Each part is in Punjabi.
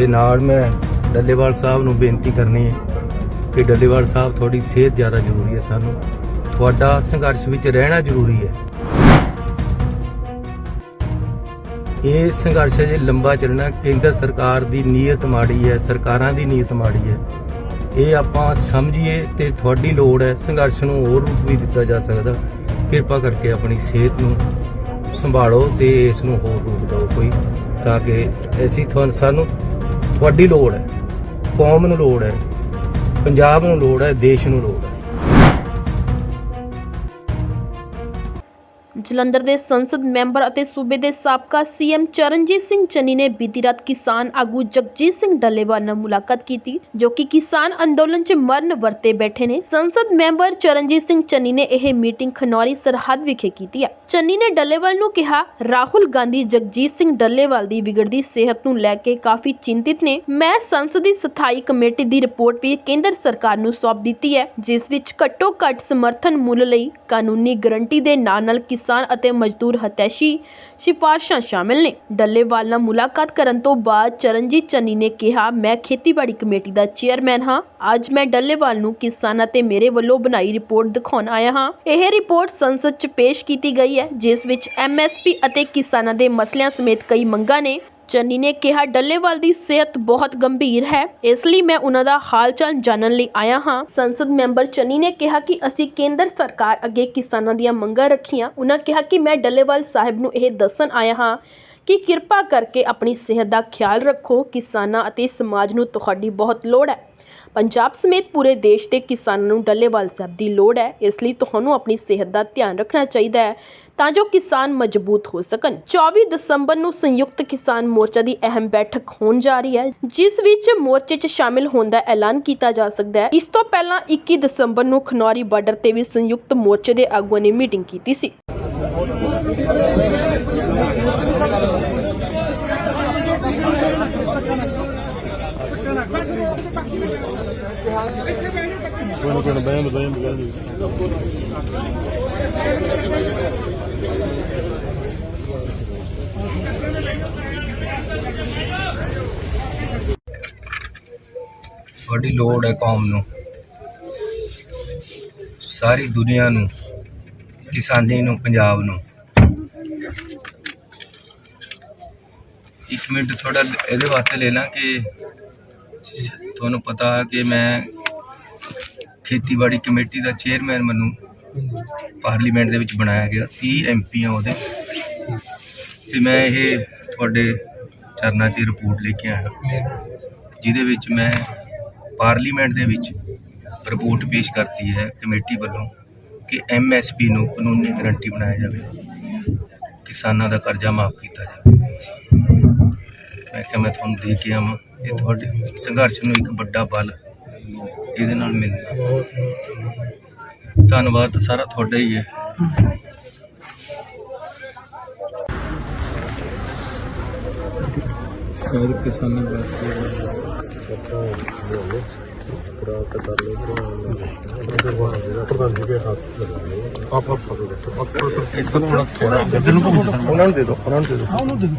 ਤੇ ਨਾਲ ਮੈਂ ਡੱਲੇਵਾਲ ਸਾਹਿਬ ਨੂੰ ਬੇਨਤੀ ਕਰਨੀ ਹੈ ਕਿ ਡੱਲੇਵਾਲ ਸਾਹਿਬ ਤੁਹਾਡੀ ਸਿਹਤ ਜ਼ਿਆਦਾ ਜ਼ਰੂਰੀ ਹੈ ਸਾਨੂੰ। ਤੁਹਾਡਾ ਸੰਘਰਸ਼ ਵਿੱਚ ਰਹਿਣਾ ਜ਼ਰੂਰੀ ਹੈ। ਇਹ ਸੰਘਰਸ਼ ਜੇ ਲੰਬਾ ਚੱਲਣਾ ਕੇਂਦਰ ਸਰਕਾਰ ਦੀ ਨੀਅਤ ਮਾੜੀ ਹੈ, ਸਰਕਾਰਾਂ ਦੀ ਨੀਅਤ ਮਾੜੀ ਹੈ। ਇਹ ਆਪਾਂ ਸਮਝੀਏ ਤੇ ਤੁਹਾਡੀ ਲੋੜ ਹੈ ਸੰਘਰਸ਼ ਨੂੰ ਹੋਰ ਰੂਪ ਵੀ ਦਿੱਤਾ ਜਾ ਸਕਦਾ। ਕਿਰਪਾ ਕਰਕੇ ਆਪਣੀ ਸਿਹਤ ਨੂੰ ਸੰਭਾਲੋ ਤੇ ਇਸ ਨੂੰ ਹੋਰ ਰੂਪ ਦਿਓ ਕੋਈ। ਤਾਂ ਕਿ ਅਸੀਂ ਤੁਹਾਨੂੰ ਸਾਨੂੰ ਵੱਡੀ ਲੋੜ ਹੈ, ਕੌਮ ਨੂੰ ਲੋੜ ਹੈ, ਪੰਜਾਬ ਨੂੰ ਲੋੜ ਹੈ, ਦੇਸ਼ ਨੂੰ ਲੋੜ ਹੈ। ਜਲੰਧਰ ਦੇ ਸੰਸਦ ਮੈਂਬਰ ਅਤੇ ਸੂਬੇ ਦੇ ਸਾਬਕਾ ਸੀਐਮ ਚਰਨਜੀਤ ਸਿੰਘ ਚੰਨੀ ਨੇ ਬੀਤੀ ਰਾਤ ਕਿਸਾਨ ਆਗੂ ਜਗਜੀਤ ਸਿੰਘ ਡੱਲੇਵਾਲ ਨਾਲ ਮੁਲਾਕਾਤ ਕੀਤੀ, ਜੋ ਕਿ ਕਿਸਾਨ ਅੰਦੋਲਨ 'ਚ ਮਰਨ ਵਰਤੇ ਬੈਠੇ ਨੇ। ਸੰਸਦ ਮੈਂਬਰ ਚਰਨਜੀਤ ਸਿੰਘ ਚੰਨੀ ਨੇ ਇਹ ਮੀਟਿੰਗ ਖਨੌਰੀ ਸਰਹੱਦ ਵਿਖੇ ਕੀਤੀ ਹੈ ਚੰਨੀ ਨੇ ਡੱਲੇਵਾਲ ਨੂੰ ਕਿਹਾ, ਰਾਹੁਲ ਗਾਂਧੀ ਜਗਜੀਤ ਸਿੰਘ ਡੱਲੇਵਾਲ ਦੀ ਵਿਗੜਦੀ ਸਿਹਤ ਨੂੰ ਲੈ ਕੇ ਕਾਫੀ ਚਿੰਤਿਤ ਨੇ। ਮੈਂ ਸੰਸਦੀ ਸਥਾਈ ਕਮੇਟੀ ਦੀ ਰਿਪੋਰਟ ਵੀ ਕੇਂਦਰ ਸਰਕਾਰ ਨੂੰ ਸੌਂਪ ਦਿੱਤੀ ਹੈ, ਜਿਸ ਵਿੱਚ ਘੱਟੋ ਘੱਟ ਸਮਰਥਨ ਮੁੱਲ ਲਈ ਕਾਨੂੰਨੀ ਗਰੰਟੀ ਦੇ ਨਾਲ ਨਾਲ ਕਿਸਾਨ ਅਤੇ ਮਜ਼ਦੂਰ ਹਤੈਸ਼ੀ ਸਿਫਾਰਸ਼ਾਂ ਸ਼ਾਮਿਲ ਨੇ। ਡੱਲੇਵਾਲ ਨਾਲ ਮੁਲਾਕਾਤ ਕਰਨ ਤੋਂ ਬਾਅਦ ਚਰਨਜੀਤ ਚੰਨੀ ਨੇ ਕਿਹਾ, ਮੈਂ ਖੇਤੀਬਾੜੀ ਕਮੇਟੀ ਦਾ ਚੇਅਰਮੈਨ ਹਾਂ। ਅੱਜ ਮੈਂ ਡੱਲੇਵਾਲ ਨੂੰ ਕਿਸਾਨਾਂ ਤੇ ਮੇਰੇ ਵੱਲੋਂ ਬਣਾਈ ਰਿਪੋਰਟ ਦਿਖਾਉਣ ਆਇਆ ਹਾਂ। ਇਹ ਰਿਪੋਰਟ ਸੰਸਦ 'ਚ ਪੇਸ਼ ਕੀਤੀ ਗਈ ਹੈ, ਜਿਸ ਵਿੱਚ ਐਮਐਸਪੀ ਅਤੇ ਕਿਸਾਨਾਂ ਦੇ ਮਸਲਿਆਂ ਸਮੇਤ ਕਈ ਮੰਗਾਂ ਨੇ। ਚੰਨੀ ਨੇ ਕਿਹਾ, ਡੱਲੇਵਾਲ ਦੀ ਸਿਹਤ ਬਹੁਤ ਗੰਭੀਰ ਹੈ, ਇਸ ਲਈ ਮੈਂ ਉਹਨਾਂ ਦਾ ਹਾਲ-ਚਾਲ ਜਾਣਨ ਲਈ ਆਇਆ ਹਾਂ। ਸੰਸਦ ਮੈਂਬਰ ਚੰਨੀ ਨੇ ਕਿਹਾ ਕਿ ਅਸੀਂ ਕੇਂਦਰ ਸਰਕਾਰ ਅੱਗੇ ਕਿਸਾਨਾਂ ਦੀਆਂ ਮੰਗਾਂ ਰੱਖੀਆਂ। ਉਹਨਾਂ ਕਿਹਾ ਕਿ ਮੈਂ ਡੱਲੇਵਾਲ ਸਾਹਿਬ ਨੂੰ ਇਹ ਦੱਸਣ ਆਇਆ ਹਾਂ ਕਿ ਕਿਰਪਾ ਕਰਕੇ ਆਪਣੀ ਸਿਹਤ ਦਾ ਖਿਆਲ ਰੱਖੋ। ਕਿਸਾਨਾਂ ਅਤੇ ਸਮਾਜ ਨੂੰ ਤੁਹਾਡੀ ਬਹੁਤ ਲੋੜ ਹੈ। ਪੰਜਾਬ ਸਮੇਤ ਪੂਰੇ ਦੇਸ਼ ਦੇ ਕਿਸਾਨਾਂ ਨੂੰ ਡੱਲੇਵਾਲ ਸਾਹਿਬ ਦੀ ਲੋੜ ਹੈ। ਇਸ ਲਈ ਤੁਹਾਨੂੰ ਆਪਣੀ ਸਿਹਤ ਦਾ ਧਿਆਨ ਰੱਖਣਾ ਚਾਹੀਦਾ ਹੈ ਤਾਂ ਜੋ ਕਿਸਾਨ ਮਜ਼ਬੂਤ ਹੋ ਸਕਣ। 24 ਦਸੰਬਰ ਨੂੰ ਸੰਯੁਕਤ ਕਿਸਾਨ ਮੋਰਚਾ ਦੀ ਅਹਿਮ ਬੈਠਕ ਹੋਣ ਜਾ ਰਹੀ ਹੈ, ਜਿਸ ਵਿੱਚ ਮੋਰਚੇ 'ਚ ਸ਼ਾਮਿਲ ਹੋਣ ਦਾ ਐਲਾਨ ਕੀਤਾ ਜਾ ਸਕਦਾ ਹੈ। ਇਸ ਤੋਂ ਪਹਿਲਾਂ 21 ਦਸੰਬਰ ਨੂੰ ਖਨੌਰੀ ਬਾਰਡਰ ਤੇ ਵੀ ਸੰਯੁਕਤ ਮੋਰਚੇ ਦੇ ਆਗੂਆਂ ਨੇ ਮੀਟਿੰਗ ਕੀਤੀ ਸੀ। Bueno, que nos vayan, nos ਤੁਹਾਡੀ ਲੋੜ ਹੈ ਕੌਮ ਨੂੰ। ਸਾਰੀ ਦੁਨੀਆ ਨੂੰ ਕਿਸਾਨੀ ਨੂੰ ਪੰਜਾਬ ਨੂੰ। ਇੱਕ ਮਿੰਟ ਥੋੜਾ ਇਹਦੇ ਵਾਸਤੇ ਲੈ ਲਾਂ ਕਿ ਤੁਹਾਨੂੰ ਪਤਾ ਕਿ ਮੈਂ ਖੇਤੀਬਾੜੀ ਕਮੇਟੀ ਦਾ ਚੇਅਰਮੈਨ ਮੈਨੂੰ ਪਾਰਲੀਮੈਂਟ ਦੇ ਵਿੱਚ ਬਣਾਇਆ ਗਿਆ 30 ਐਮਪੀ ਆ ਉਹਦੇ। ਤੇ ਮੈਂ ਇਹ ਤੁਹਾਡੇ ਚਰਨਾਂ 'ਚ ਰਿਪੋਰਟ ਲੈ ਕੇ ਆਇਆ, ਜਿਹਦੇ ਵਿੱਚ ਮੈਂ ਪਾਰਲੀਮੈਂਟ ਦੇ ਵਿੱਚ ਰਿਪੋਰਟ ਪੇਸ਼ ਕਰਤੀ ਹੈ ਕਮੇਟੀ ਵੱਲੋਂ ਕਿ ਐਮਐਸਪੀ ਨੂੰ ਕਾਨੂੰਨੀ ਗਰੰਟੀ ਬਣਾਇਆ ਜਾਵੇ, ਕਿਸਾਨਾਂ ਦਾ ਕਰਜ਼ਾ ਮਾਫ ਕੀਤਾ ਜਾਵੇ। ਮੈਂ ਕਿਹਾ ਮੈਂ ਤੁਹਾਨੂੰ ਦੇ ਕੇ ਆਵਾਂ, ਇਹ ਤੁਹਾਡੇ ਸੰਘਰਸ਼ ਨੂੰ ਇੱਕ ਵੱਡਾ ਬਲ ਜਿਹਦੇ ਨਾਲ ਮਿਲਣਾ ਧੰਨਵਾਦ। ਸਾਰਾ ਤੁਹਾਡਾ ਹੀ ਹੈ। ਸਾਰੇ ਕਿਸਾਨਾਂ ਦਾ ਪੂਰਾ ਕਤਰ ਲੋ ਪ੍ਰਧਾਨ ਜੀ ਦੇ ਹੱਥ ਲਗਾ ਲੋ ਆਪ ਆਪ ਫੋਟੋ ਦੇਖੋ ਪੱਤਰ ਸਰ ਇੱਕ ਥੋੜਾ ਥੋੜਾ ਜਿਹਨੂੰ ਉਹਨਾਂ ਨੂੰ ਦੇ ਦਿਓ ਉਹਨਾਂ ਨੂੰ ਦੇ ਦਿਓ। ਉਹਨਾਂ ਨੂੰ ਦੇ ਦਿਓ।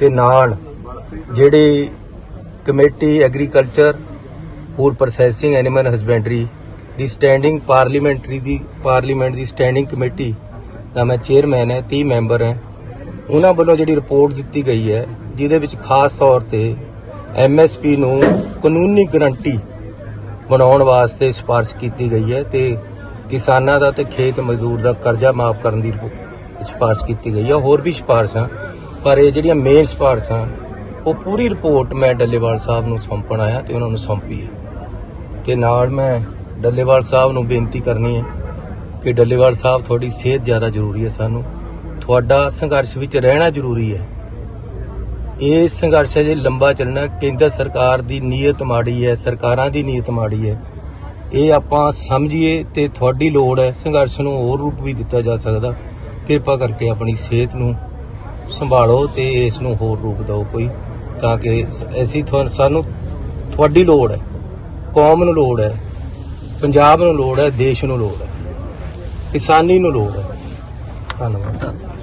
ਤੇ ਨਾਲ ਜਿਹੜੀ committee agriculture food processing animal husbandry ਦੀ ਸਟੈਂਡਿੰਗ ਪਾਰਲੀਮੈਂਟਰੀ ਦੀ ਪਾਰਲੀਮੈਂਟ ਦੀ ਸਟੈਂਡਿੰਗ ਕਮੇਟੀ ਦਾ ਮੈਂ ਚੇਅਰਮੈਨ ਹੈ 30 ਮੈਂਬਰ ਹੈ। ਉਹਨਾਂ ਵੱਲੋਂ ਜਿਹੜੀ ਰਿਪੋਰਟ ਦਿੱਤੀ ਗਈ ਹੈ, ਜਿਹਦੇ ਵਿੱਚ ਖਾਸ ਤੌਰ ਤੇ ਐਮਐਸਪੀ ਨੂੰ ਕਾਨੂੰਨੀ ਗਰੰਟੀ ਬਣਾਉਣ ਵਾਸਤੇ ਸਿਫਾਰਿਸ਼ ਕੀਤੀ ਗਈ ਹੈ ਤੇ ਕਿਸਾਨਾਂ ਦਾ ਤੇ ਖੇਤ ਮਜ਼ਦੂਰ ਦਾ ਕਰਜ਼ਾ ਮਾਫ ਕਰਨ ਦੀ ਰਿਪੋ- ਸਿਫਾਰਿਸ਼ ਕੀਤੀ ਗਈ ਹੈ। ਹੋਰ ਵੀ ਸਿਫਾਰਿਸ਼ਾਂ ਪਰ ਇਹ ਜਿਹੜੀਆਂ ਮੇਨ ਸਿਫਾਰਿਸ਼ਾਂ ਉਹ ਪੂਰੀ ਰਿਪੋਰਟ ਮੈਂ ਡੱਲੇਵਾਲ ਸਾਹਿਬ ਨੂੰ ਸੌਂਪਣ ਆਇਆ ਤੇ ਉਹਨਾਂ ਨੂੰ ਸੌਂਪੀ ਹੈ। ਤੇ ਨਾਲ ਮੈਂ ਡੱਲੇਵਾਲ ਸਾਹਿਬ ਨੂੰ ਬੇਨਤੀ ਕਰਨੀ ਹੈ ਕਿ ਡੱਲੇਵਾਲ ਸਾਹਿਬ, ਤੁਹਾਡੀ ਸਿਹਤ ਜ਼ਿਆਦਾ ਜ਼ਰੂਰੀ ਹੈ ਸਾਨੂੰ। ਤੁਹਾਡਾ ਸੰਘਰਸ਼ ਵਿੱਚ ਰਹਿਣਾ ਜ਼ਰੂਰੀ ਹੈ। ਇਹ ਸੰਘਰਸ਼ ਅਜੇ ਲੰਬਾ ਚੱਲਣਾ, ਕੇਂਦਰ ਸਰਕਾਰ ਦੀ ਨੀਅਤ ਮਾੜੀ ਹੈ, ਸਰਕਾਰਾਂ ਦੀ ਨੀਅਤ ਮਾੜੀ ਹੈ। ਇਹ ਆਪਾਂ ਸਮਝੀਏ ਤੇ ਤੁਹਾਡੀ ਲੋੜ ਹੈ, ਸੰਘਰਸ਼ ਨੂੰ ਹੋਰ ਰੂਪ ਵੀ ਦਿੱਤਾ ਜਾ ਸਕਦਾ। ਕਿਰਪਾ ਕਰਕੇ ਆਪਣੀ ਸਿਹਤ ਨੂੰ ਸੰਭਾਲੋ ਤੇ ਇਸ ਨੂੰ ਹੋਰ ਰੂਪ ਦਿਓ ਕੋਈ, ਤਾਂ ਕਿ ਅਸੀਂ ਤੁਹਾਨੂੰ ਸਾਨੂੰ ਤੁਹਾਡੀ ਲੋੜ ਹੈ, ਕੌਮ ਨੂੰ ਲੋੜ ਹੈ, ਪੰਜਾਬ ਨੂੰ ਲੋੜ ਹੈ, ਦੇਸ਼ ਨੂੰ ਲੋੜ ਹੈ, ਕਿਸਾਨੀ ਨੂੰ ਲੋੜ ਹੈ। ਧੰਨਵਾਦ।